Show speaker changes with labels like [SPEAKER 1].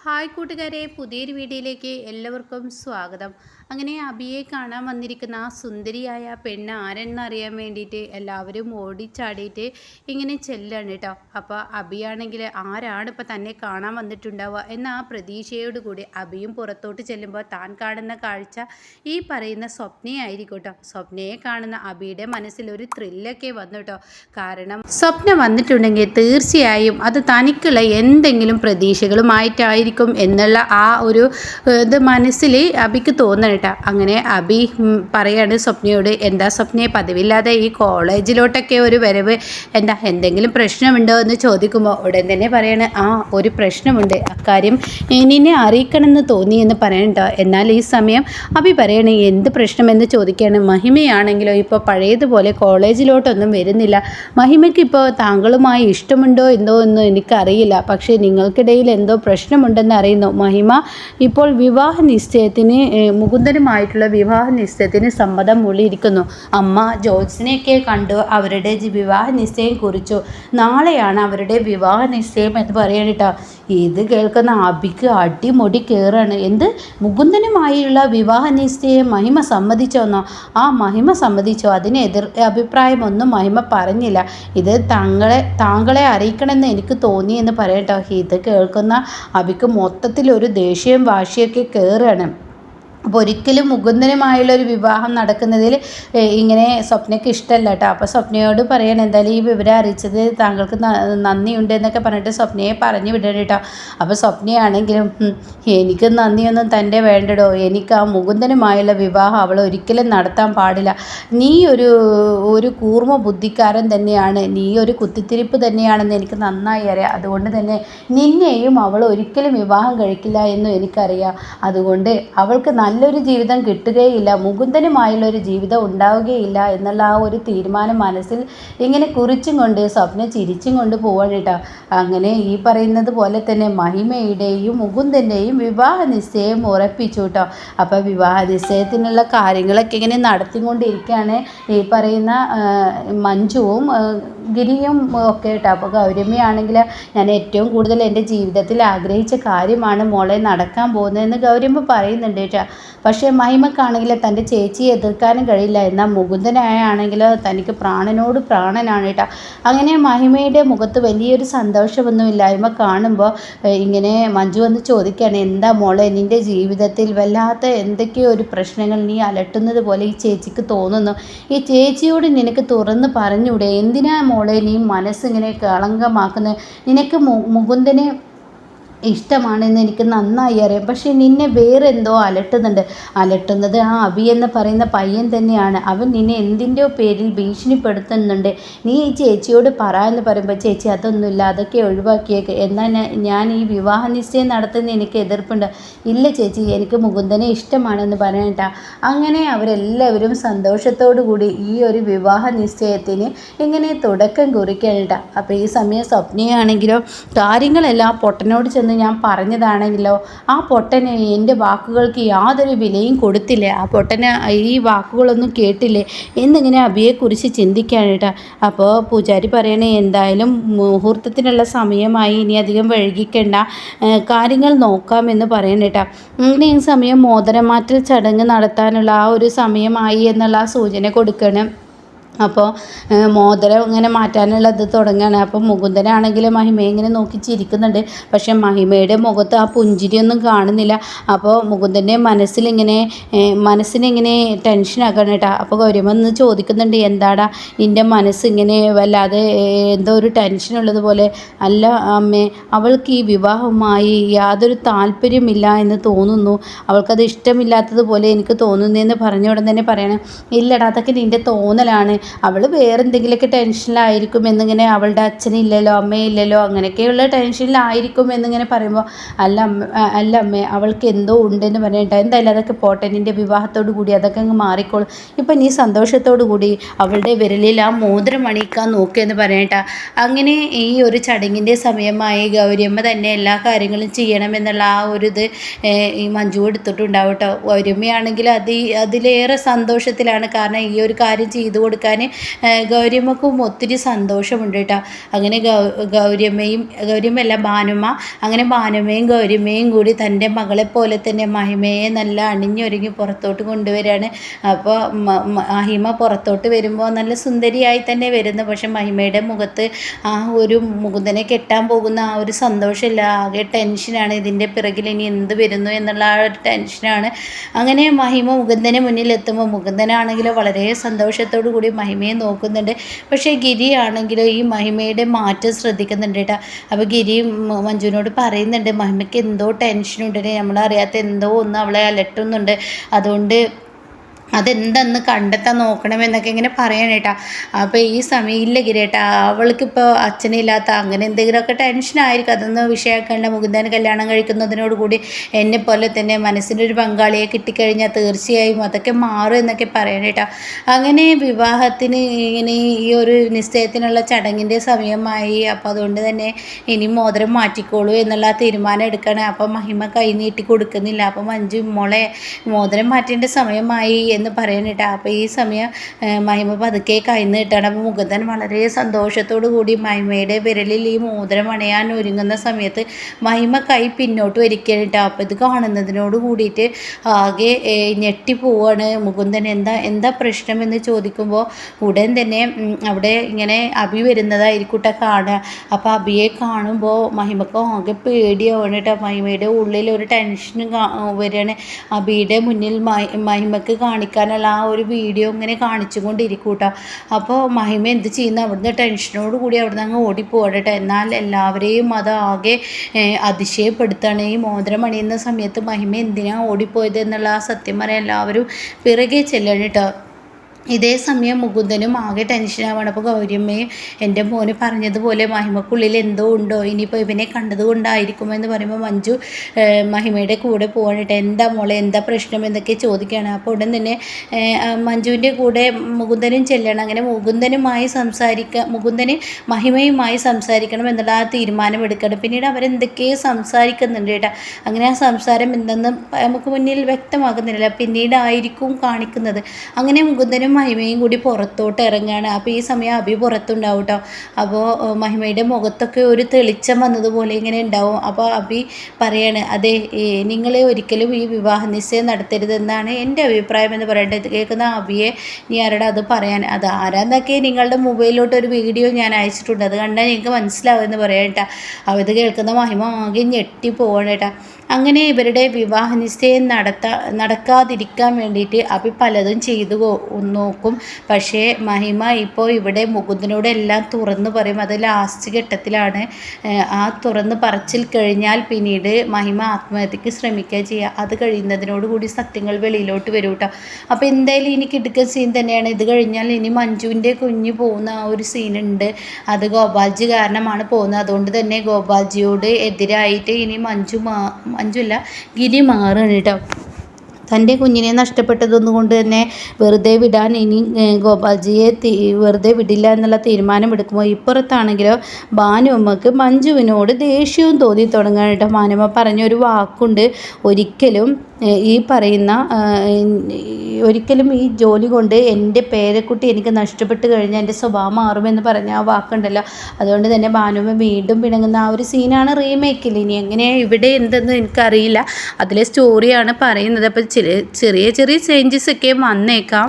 [SPEAKER 1] Hi കൂട്ടുകാരെ പുതിയൊരു വീഡിയോയിലേക്ക് എല്ലാവർക്കും സ്വാഗതം. അങ്ങനെ അബിയെ കാണാൻ വന്നിരിക്കുന്ന ആ സുന്ദരിയായ പെണ്ണ് ആരെന്നറിയാൻ വേണ്ടിയിട്ട് എല്ലാവരും ഓടിച്ചാടിയിട്ട് ഇങ്ങനെ ചെല്ലാണ് കേട്ടോ അപ്പോൾ അബിയാണെങ്കിൽ ആരാണ് ഇപ്പോൾ തന്നെ കാണാൻ വന്നിട്ടുണ്ടാവുക എന്ന ആ പ്രതീക്ഷയോടുകൂടി അബിയും പുറത്തോട്ട് ചെല്ലുമ്പോൾ താൻ കാണുന്ന കാഴ്ച ഈ പറയുന്ന സ്വപ്നയായിരിക്കും കേട്ടോ സ്വപ്നയെ കാണുന്ന അബിയുടെ മനസ്സിൽ ഒരു ത്രില്ലൊക്കെ വന്നു കേട്ടോ കാരണം സ്വപ്നം വന്നിട്ടുണ്ടെങ്കിൽ തീർച്ചയായും അത് തനിക്കുള്ള എന്തെങ്കിലും പ്രതീക്ഷകളുമായിട്ടായിരിക്കും ആയിരിക്കും എന്നുള്ള ആ ഒരു ഇത് മനസ്സിൽ അബിക്ക് തോന്നണട്ടാ അങ്ങനെ അബി പറയാണ് സ്വപ്നയോട് എന്താ സ്വപ്നയെ പതിവില്ലാതെ ഈ കോളേജിലോട്ടൊക്കെ ഒരു വരവ് എന്താ എന്തെങ്കിലും പ്രശ്നമുണ്ടോ? എന്ന് ചോദിക്കുമ്പോൾ ഉടൻ തന്നെ പറയാണ് ആ ഒരു പ്രശ്നമുണ്ട്. അക്കാര്യം നിന്നെ അറിയിക്കണമെന്ന് തോന്നി എന്ന് പറയണ്ടോ എന്നാൽ ഈ സമയം അബി പറയണേ എന്ത് പ്രശ്നമെന്ന് ചോദിക്കുകയാണ് മഹിമയാണെങ്കിലോ ഇപ്പോൾ പഴയതുപോലെ കോളേജിലോട്ടൊന്നും വരുന്നില്ല. മഹിമയ്ക്ക് ഇപ്പോൾ താങ്കളുമായി ഇഷ്ടമുണ്ടോ എന്തോ എന്നോ എനിക്കറിയില്ല. പക്ഷേ നിങ്ങൾക്കിടയിൽ എന്തോ പ്രശ്നമുണ്ട് ഉണ്ടെന്ന് അറിയുന്നു. മഹിമ ഇപ്പോൾ വിവാഹ നിശ്ചയത്തിന് മുകുന്ദനുമായിട്ടുള്ള വിവാഹ നിശ്ചയത്തിന് സമ്മതം മൂളിയിരിക്കുന്നു. അമ്മ ജോത്സിനെയൊക്കെ കണ്ടു അവരുടെ വിവാഹ നിശ്ചയം കുറിച്ചു. നാളെയാണ് അവരുടെ വിവാഹ നിശ്ചയം എന്ന് പറയാൻ കേട്ടോ. ഇത് കേൾക്കുന്ന അബിക്ക് അടിമുടി കയറാണ്. എന്ത്? മുകുന്ദനുമായുള്ള വിവാഹ നിശ്ചയം മഹിമ സമ്മതിച്ചോന്നോ? ആ മഹിമ സമ്മതിച്ചോ. അതിന് എതിർ അഭിപ്രായമൊന്നും മഹിമ പറഞ്ഞില്ല. ഇത് താങ്കളെ താങ്കളെ അറിയിക്കണമെന്ന് എനിക്ക് തോന്നി എന്ന് പറയട്ടോ ഇത് കേൾക്കുന്ന അബിക്ക് മൊത്തത്തിലൊരു ദേഷ്യവും വാശിയൊക്കെ കയറുകയാണ് അപ്പോൾ ഒരിക്കലും മുകുന്ദനുമായുള്ള ഒരു വിവാഹം നടക്കുന്നതിൽ ഇങ്ങനെ സ്വപ്നയ്ക്ക് ഇഷ്ടമല്ല കേട്ടോ അപ്പോൾ സ്വപ്നയോട് പറയണം എന്തായാലും ഈ വിവരം അറിയിച്ചത് താങ്കൾക്ക് നന്ദിയുണ്ട് എന്നൊക്കെ പറഞ്ഞിട്ട് സ്വപ്നയെ പറഞ്ഞു വിടണം കേട്ടോ അപ്പോൾ സ്വപ്നയാണെങ്കിലും എനിക്ക് നന്ദിയൊന്നും തന്റെ വേണ്ടടോ. എനിക്ക് ആ മുകുന്ദനുമായുള്ള വിവാഹം അവൾ ഒരിക്കലും നടത്താൻ പാടില്ല. നീ ഒരു ഒരു കൂർമ്മ ബുദ്ധിക്കാരൻ തന്നെയാണ്. നീ ഒരു കുത്തിത്തിരിപ്പ് തന്നെയാണെന്ന് എനിക്ക് നന്നായി അറിയാം. അതുകൊണ്ട് തന്നെ നിന്നെയും അവൾ ഒരിക്കലും വിവാഹം കഴിക്കില്ല എന്നും എനിക്കറിയാം. അതുകൊണ്ട് അവൾക്ക് നല്ലൊരു ജീവിതം കിട്ടുകയില്ല മുകുന്ദനുമായുള്ള ഒരു ജീവിതം ഉണ്ടാവുകയില്ല എന്നുള്ള ആ ഒരു തീരുമാനം മനസ്സിൽ ഇങ്ങനെ കുറിച്ചും കൊണ്ട് സ്വപ്നം ചിരിച്ചും കൊണ്ട് പോവാണ് കേട്ടോ. അങ്ങനെ ഈ പറയുന്നത് പോലെ തന്നെ മഹിമയുടെയും മുകുന്ദന്റെയും വിവാഹ നിശ്ചയം ഉറപ്പിച്ചു കേട്ടോ. അപ്പോൾ വിവാഹ നിശ്ചയത്തിനുള്ള കാര്യങ്ങളൊക്കെ ഇങ്ങനെ നടത്തിക്കൊണ്ടിരിക്കുകയാണ് ഈ പറയുന്ന മഞ്ജുവും ഗിരിയും ഒക്കെ കേട്ടോ അപ്പോൾ ഗൗരമ്മയാണെങ്കിൽ ഞാൻ ഏറ്റവും കൂടുതൽ എന്റെ ജീവിതത്തിൽ ആഗ്രഹിച്ച കാര്യമാണ് മോളെ നടക്കാൻ പോകുന്നതെന്ന് ഗൗരമ്മ പറയുന്നുണ്ട് കേട്ടോ. പക്ഷേ മഹിമക്കാണെങ്കിൽ തന്റെ ചേച്ചിയെ എതിർക്കാനും കഴിയില്ല. എന്നാൽ മുകുന്ദനായാണെങ്കിൽ തനിക്ക് പ്രാണനോട് പ്രാണനാണ് കേട്ടോ. അങ്ങനെ മഹിമയുടെ മുഖത്ത് വലിയൊരു സന്തോഷമൊന്നുമില്ലായ്മ കാണുമ്പോൾ ഇങ്ങനെ മഞ്ജു വന്ന് ചോദിക്കുകയാണ് എന്താ മോളെ നിന്റെ ജീവിതത്തിൽ വല്ലാത്ത എന്തൊക്കെയോ ഒരു പ്രശ്നങ്ങൾ നീ അലട്ടുന്നത് പോലെ ഈ ചേച്ചിക്ക് തോന്നുന്നു? ഈ ചേച്ചിയോട് നിനക്ക് തുറന്ന് പറഞ്ഞൂടെ എന്തിനാ മോളെ നീ മനസ്സിങ്ങനെ കളങ്കമാക്കുന്നത് നിനക്ക് മുകുന്ദനെ ഇഷ്ടമാണെന്ന് എനിക്ക് നന്നായി അറിയാം. പക്ഷേ നിന്നെ വേറെ എന്തോ അലട്ടുന്നുണ്ട്. അലട്ടുന്നത് ആ അബി എന്ന് പറയുന്ന പയ്യൻ തന്നെയാണ്. അവൻ നിന്നെ എന്തിന്റെയോ പേരിൽ ഭീഷണിപ്പെടുത്തുന്നുണ്ട്. നീ ഈ ചേച്ചിയോട് പറ എന്ന് പറയുമ്പോൾ ചേച്ചി അതൊന്നുമില്ല. അതൊക്കെ ഒഴിവാക്കിയേക്ക്. എന്നാൽ ഞാൻ ഈ വിവാഹ നിശ്ചയം നടത്തുന്ന എനിക്ക് എതിർപ്പുണ്ട്. ഇല്ല ചേച്ചി എനിക്ക് മുകുന്ദനെ ഇഷ്ടമാണെന്ന് പറയണ്ട അങ്ങനെ അവരെല്ലാവരും സന്തോഷത്തോടു കൂടി ഈ ഒരു വിവാഹ നിശ്ചയത്തിന് ഇങ്ങനെ തുടക്കം കുറിക്കണ്ട അപ്പോൾ ഈ സമയം സ്വപ്നയാണെങ്കിലോ കാര്യങ്ങളെല്ലാം പൊട്ടനോട് ചെന്ന് എന്ന് ഞാൻ പറഞ്ഞതാണെങ്കിലോ ആ പൊട്ടന് എന്റെ വാക്കുകൾക്ക് യാതൊരു വിലയും കൊടുത്തില്ലേ. ആ പൊട്ടന് ഈ വാക്കുകളൊന്നും കേട്ടില്ലേ. എന്നിങ്ങനെ അബിയെക്കുറിച്ച് ചിന്തിക്കാനിട്ട അപ്പോൾ പൂജാരി പറയണേ എന്തായാലും മുഹൂർത്തത്തിനുള്ള സമയമായി ഇനി അധികം വൈകിക്കേണ്ട കാര്യങ്ങൾ നോക്കാമെന്ന് പറയണേട്ടാ. ഇങ്ങനെ ഈ സമയം മോതിരമാറ്റൽ ചടങ്ങ് നടത്താനുള്ള ആ ഒരു സമയമായി എന്നുള്ള സൂചന കൊടുക്കണം. അപ്പോൾ മോതിരം ഇങ്ങനെ മാറ്റാനുള്ള ഇത് തുടങ്ങുകയാണ് അപ്പോൾ മുകുന്ദനാണെങ്കിൽ മഹിമയെ ഇങ്ങനെ നോക്കി ചിരിക്കുന്നുണ്ട്. പക്ഷേ മഹിമയുടെ മുഖത്ത് ആ പുഞ്ചിരിയൊന്നും കാണുന്നില്ല. അപ്പോൾ മുകുന്ദന്റെ മനസ്സിലിങ്ങനെ മനസ്സിനിങ്ങനെ ടെൻഷനാക്കണം കേട്ടോ. അപ്പോൾ ഗൗരിമെന്ന് ചോദിക്കുന്നുണ്ട് എന്താടാ നിന്റെ മനസ്സിങ്ങനെ വല്ലാതെ എന്തോ ഒരു ടെൻഷൻ ഉള്ളതുപോലെ അല്ല അമ്മേ അവൾക്ക് ഈ വിവാഹവുമായി യാതൊരു താല്പര്യമില്ല എന്ന് തോന്നുന്നു. അവൾക്കത് ഇഷ്ടമില്ലാത്തതുപോലെ എനിക്ക് തോന്നുന്നതെന്ന് പറഞ്ഞ ഉടൻ തന്നെ പറയണം. ഇല്ലടാ അതൊക്കെ നിന്റെ തോന്നലാണ്. അവൾ വേറെ എന്തെങ്കിലുമൊക്കെ ടെൻഷനിലായിരിക്കും എന്നിങ്ങനെ അവളുടെ അച്ഛനില്ലല്ലോ അമ്മയില്ലല്ലോ അങ്ങനെയൊക്കെയുള്ള ടെൻഷനിലായിരിക്കും എന്നിങ്ങനെ പറയുമ്പോൾ അല്ല അമ്മ അല്ല അമ്മേ അവൾക്ക് എന്തോ ഉണ്ടെന്ന് പറഞ്ഞിട്ട് എന്തായാലും അതൊക്കെ പോട്ടെ നിന്റെ വിവാഹത്തോടു കൂടി അതൊക്കെ അങ്ങ് മാറിക്കോളും. ഇപ്പം നീ സന്തോഷത്തോടു കൂടി അവളുടെ വിരലിൽ ആ മോതിരം അണിയിക്കാൻ നോക്കിയെന്ന് പറയട്ട അങ്ങനെ ഈ ഒരു ചടങ്ങിന്റെ സമയമായി ഗൗരിയമ്മ തന്നെ എല്ലാ കാര്യങ്ങളും ചെയ്യണമെന്നുള്ള ആ ഒരു ഇത് ഈ മഞ്ജു എടുത്തിട്ടുണ്ടാവും കേട്ടോ. ഗൗരിയമ്മയാണെങ്കിൽ അത് അതിലേറെ സന്തോഷത്തിലാണ് കാരണം ഈ ഒരു കാര്യം ചെയ്തു കൊടുക്കാൻ കേൾക്കാൻ ഗൗരിയമ്മക്കും ഒത്തിരി സന്തോഷമുണ്ട് കേട്ടോ. അങ്ങനെ ഗൗരിയമ്മയും ഗൗരിയമ്മയല്ല ഭാനുമ്മ അങ്ങനെ ഭാനുമ്മയും ഗൗരിയമ്മയും കൂടി തന്റെ മകളെ പോലെ തന്നെ മഹിമയെ നല്ല അണിഞ്ഞൊരുങ്ങി പുറത്തോട്ട് കൊണ്ടുവരികയാണ്. അപ്പോൾ മഹിമ പുറത്തോട്ട് വരുമ്പോൾ നല്ല സുന്ദരിയായി തന്നെ വരുന്നു. പക്ഷെ മഹിമയുടെ മുഖത്ത് ആ ഒരു മുകുന്ദനെ കെട്ടാൻ പോകുന്ന ആ ഒരു സന്തോഷമില്ല. ആകെ ടെൻഷനാണ്. ഇതിന്റെ പിറകിൽ ഇനി എന്ത് വരുന്നു എന്നുള്ള ആ ഒരു ടെൻഷനാണ്. അങ്ങനെ മഹിമ മുകുന്ദന് മുന്നിലെത്തുമ്പോൾ മുകുന്ദനാണെങ്കിൽ വളരെ സന്തോഷത്തോടു കൂടി മഹിമയെ നോക്കുന്നുണ്ട്. പക്ഷേ ഗിരി ആണെങ്കിലോ ഈ മഹിമയുടെ മാറ്റം ശ്രദ്ധിക്കുന്നുണ്ട് കേട്ടോ. അപ്പോൾ ഗിരി മഞ്ജുവിനോട് പറയുന്നുണ്ട് മഹിമയ്ക്ക് എന്തോ ടെൻഷനുണ്ട് നമ്മളറിയാത്ത എന്തോ ഒന്ന് അവളെ അലട്ടുന്നുണ്ട്. അതുകൊണ്ട് അതെന്തെന്ന് കണ്ടെത്താൻ നോക്കണം എന്നൊക്കെ ഇങ്ങനെ പറയണം കേട്ടോ. അപ്പോൾ ഈ സമയം ഇല്ല ഗിരേട്ടാ അവൾക്കിപ്പോൾ അച്ഛനില്ലാത്ത അങ്ങനെ എന്തെങ്കിലുമൊക്കെ ടെൻഷനായിരിക്കും അതൊന്ന് വിഷയമാക്കേണ്ട മുകുന്ദൻ കല്യാണം കഴിക്കുന്നതിനോട് കൂടി എന്നെ പോലെ തന്നെ മനസ്സിനൊരു പങ്കാളിയെ കിട്ടിക്കഴിഞ്ഞാൽ തീർച്ചയായും അതൊക്കെ മാറും എന്നൊക്കെ പറയണം കേട്ടോ. അങ്ങനെ വിവാഹത്തിന് ഇങ്ങനെ ഈ ഒരു നിശ്ചയത്തിനുള്ള ചടങ്ങിന്റെ സമയമായി. അപ്പോൾ അതുകൊണ്ട് തന്നെ ഇനി മോതിരം മാറ്റിക്കോളൂ എന്നുള്ള തീരുമാനം എടുക്കണം. അപ്പോൾ മഹിമ കൈ നീട്ടി കൊടുക്കുന്നില്ല. അപ്പോൾ മഞ്ജു മോളെ മോതിരം മാറ്റേണ്ട സമയമായി എന്ന് പറയണിട്ടാ. അപ്പോൾ ഈ സമയം മഹിമ പതുക്കെ കൈ നീട്ടാണ് അപ്പോൾ മുകുന്ദൻ വളരെ സന്തോഷത്തോടു കൂടി മഹിമയുടെ വിരലിൽ ഈ മോതിരം അണയാൻ ഒരുങ്ങുന്ന സമയത്ത് മഹിമ കൈ പിന്നോട്ട് വലിക്കണിട്ടാ അപ്പോൾ ഇത് കാണുന്നതിനോട് കൂടിയിട്ട് ആകെ ഞെട്ടി ഞെട്ടിപ്പോവാണ് മുകുന്ദൻ. എന്താ എന്താ പ്രശ്നം എന്ന് ചോദിക്കുമ്പോൾ ഉടൻ തന്നെ അവിടെ ഇങ്ങനെ അഭി വരുന്നതായിരിക്കൂട്ട കാണുക. അപ്പോൾ അഭിയെ കാണുമ്പോൾ മഹിമക്ക് ആകെ പേടിയാവണം കേട്ടോ മഹിമയുടെ ഉള്ളിൽ ഒരു ടെൻഷൻ വരികയാണ് അഭിയുടെ മുന്നിൽ മഹിമക്ക് മഹിമക്ക് കാണിക്കാനുള്ള ആ ഒരു വീഡിയോ ഇങ്ങനെ കാണിച്ചുകൊണ്ടിരിക്കും കേട്ടോ അപ്പോൾ മഹിമ എന്ത് ചെയ്യുന്നു? അവിടുന്ന് ടെൻഷനോട് കൂടി അവിടുന്ന് അങ്ങ് ഓടിപ്പോവാണ് കേട്ടോ എന്നാൽ എല്ലാവരെയും അത് ആകെ അതിശയപ്പെടുത്താണ്. ഈ മോതിരം അണിയുന്ന സമയത്ത് മഹിമ എന്തിനാണ് ഓടിപ്പോയത് എന്നുള്ള ആ സത്യം പറയാൻ എല്ലാവരും പിറകെ ചെല്ലണം കേട്ടോ ഇതേ സമയം മുകുന്ദനും ആകെ ടെൻഷനാവാണ് അപ്പോൾ ഗൗരിയമ്മയും എന്റെ മോന് പറഞ്ഞതുപോലെ മഹിമക്കുള്ളിൽ എന്തോ ഉണ്ടോ? ഇനിയിപ്പോൾ ഇവനെ കണ്ടതുകൊണ്ടായിരിക്കുമോ എന്ന് പറയുമ്പോൾ മഞ്ജു മഹിമയുടെ കൂടെ പോകാനിട്ട് എന്താ മോളെ എന്താ പ്രശ്നം എന്നൊക്കെ ചോദിക്കുകയാണ്. അപ്പോൾ ഉടൻ തന്നെ മഞ്ജുവിന്റെ കൂടെ മുകുന്ദനും ചെല്ലണം. അങ്ങനെ മുകുന്ദനുമായി സംസാരിക്കുക മുകുന്ദന് മഹിമയുമായി സംസാരിക്കണം എന്നുള്ള ആ തീരുമാനം എടുക്കണം പിന്നീട് അവരെന്തൊക്കെയോ സംസാരിക്കുന്നുണ്ട് കേട്ടോ അങ്ങനെ ആ സംസാരം എന്തെന്ന് നമുക്ക് മുന്നിൽ വ്യക്തമാകുന്നില്ല. പിന്നീടായിരിക്കും കാണിക്കുന്നത്. അങ്ങനെ മുകുന്ദനും മഹിമയും കൂടി പുറത്തോട്ട് ഇറങ്ങുകയാണ് അപ്പോൾ ഈ സമയം അഭി പുറത്തുണ്ടാവും കേട്ടോ അപ്പോൾ മഹിമയുടെ മുഖത്തൊക്കെ ഒരു തെളിച്ചം വന്നതുപോലെ ഇങ്ങനെ ഉണ്ടാവും. അപ്പോൾ അഭി പറയാണ് അതെ നിങ്ങളെ ഒരിക്കലും ഈ വിവാഹ നിശ്ചയം നടത്തരുതെന്നാണ് എന്റെ അഭിപ്രായം എന്ന് പറയേണ്ടത് കേൾക്കുന്ന അഭിയെ നീ ആരോട് അത് പറയാൻ? അത് ആരാന്നൊക്കെ നിങ്ങളുടെ മൊബൈലിലോട്ട് ഒരു വീഡിയോ ഞാൻ അയച്ചിട്ടുണ്ട്. അത് കണ്ടാൽ നിങ്ങൾക്ക് മനസ്സിലാവുമെന്ന് പറയാം കേട്ടോ. ഇത് കേൾക്കുന്ന മഹിമ ആകെ ഞെട്ടി പോവാണ് കേട്ടോ. അങ്ങനെ ഇവരുടെ വിവാഹ നിശ്ചയം നടത്താ നടക്കാതിരിക്കാൻ വേണ്ടിയിട്ട് അഭി പലതും ചെയ്തു നോക്കും. പക്ഷേ മഹിമ ഇപ്പോൾ ഇവിടെ മുകുന്ദനോട് എല്ലാം തുറന്ന് പറയും. അത് ലാസ്റ്റ് ഘട്ടത്തിലാണ്. ആ തുറന്ന് പറച്ചിൽ കഴിഞ്ഞാൽ പിന്നീട് മഹിമ ആത്മഹത്യക്ക് ശ്രമിക്കുക ചെയ്യുക അത് കഴിയുന്നതിനോടുകൂടി സത്യങ്ങൾ വെളിയിലോട്ട് വരും കേട്ടോ. അപ്പോൾ എന്തായാലും ഇനി കിടക്കുന്ന സീൻ തന്നെയാണ്. ഇത് കഴിഞ്ഞാൽ ഇനി മഞ്ജുവിന്റെ കുഞ്ഞ് പോകുന്ന ആ ഒരു സീനുണ്ട് അത് ഗോപാൽജി കാരണമാണ് പോകുന്നത്. അതുകൊണ്ട് തന്നെ ഗോപാൽജിയോട് എതിരായിട്ട് ഇനി മഞ്ജു മാ മഞ്ജുല്ല ഗിരി മാറുകയാണ് കേട്ടോ. തന്റെ കുഞ്ഞിനെ നഷ്ടപ്പെട്ടതൊന്നുകൊണ്ട് തന്നെ വെറുതെ വിടാൻ ഇനി ഗോപാൽജിയെ വെറുതെ വിടില്ല എന്നുള്ള തീരുമാനമെടുക്കുമ്പോൾ ഇപ്പുറത്താണെങ്കിലോ ഭാനുമ്മക്ക് മഞ്ജുവിനോട് ദേഷ്യവും തോന്നി തുടങ്ങാൻ കേട്ടോ. ഭാനുമ്മ പറഞ്ഞൊരു വാക്കുണ്ട്. ഒരിക്കലും ഈ പറയുന്ന ഒരിക്കലും ഈ ജോലി കൊണ്ട് എന്റെ പേരക്കുട്ടി എനിക്ക് നഷ്ടപ്പെട്ട് കഴിഞ്ഞാൽ എന്റെ സ്വഭാവം മാറുമെന്ന് പറഞ്ഞ ആ വാക്കുണ്ടല്ലോ. അതുകൊണ്ട് തന്നെ ഭാനുമ്മ വീണ്ടും പിണങ്ങുന്ന ആ ഒരു സീനാണ് റീമേക്കിൽ ഇനി എങ്ങനെയാണ് ഇവിടെ എന്തെന്ന് എനിക്കറിയില്ല. അതിലെ സ്റ്റോറിയാണ് പറയുന്നത്. അപ്പോൾ ചെറിയ ചെറിയ ചെറിയ ചേഞ്ചസ് ഒക്കെ വന്നേക്കാം.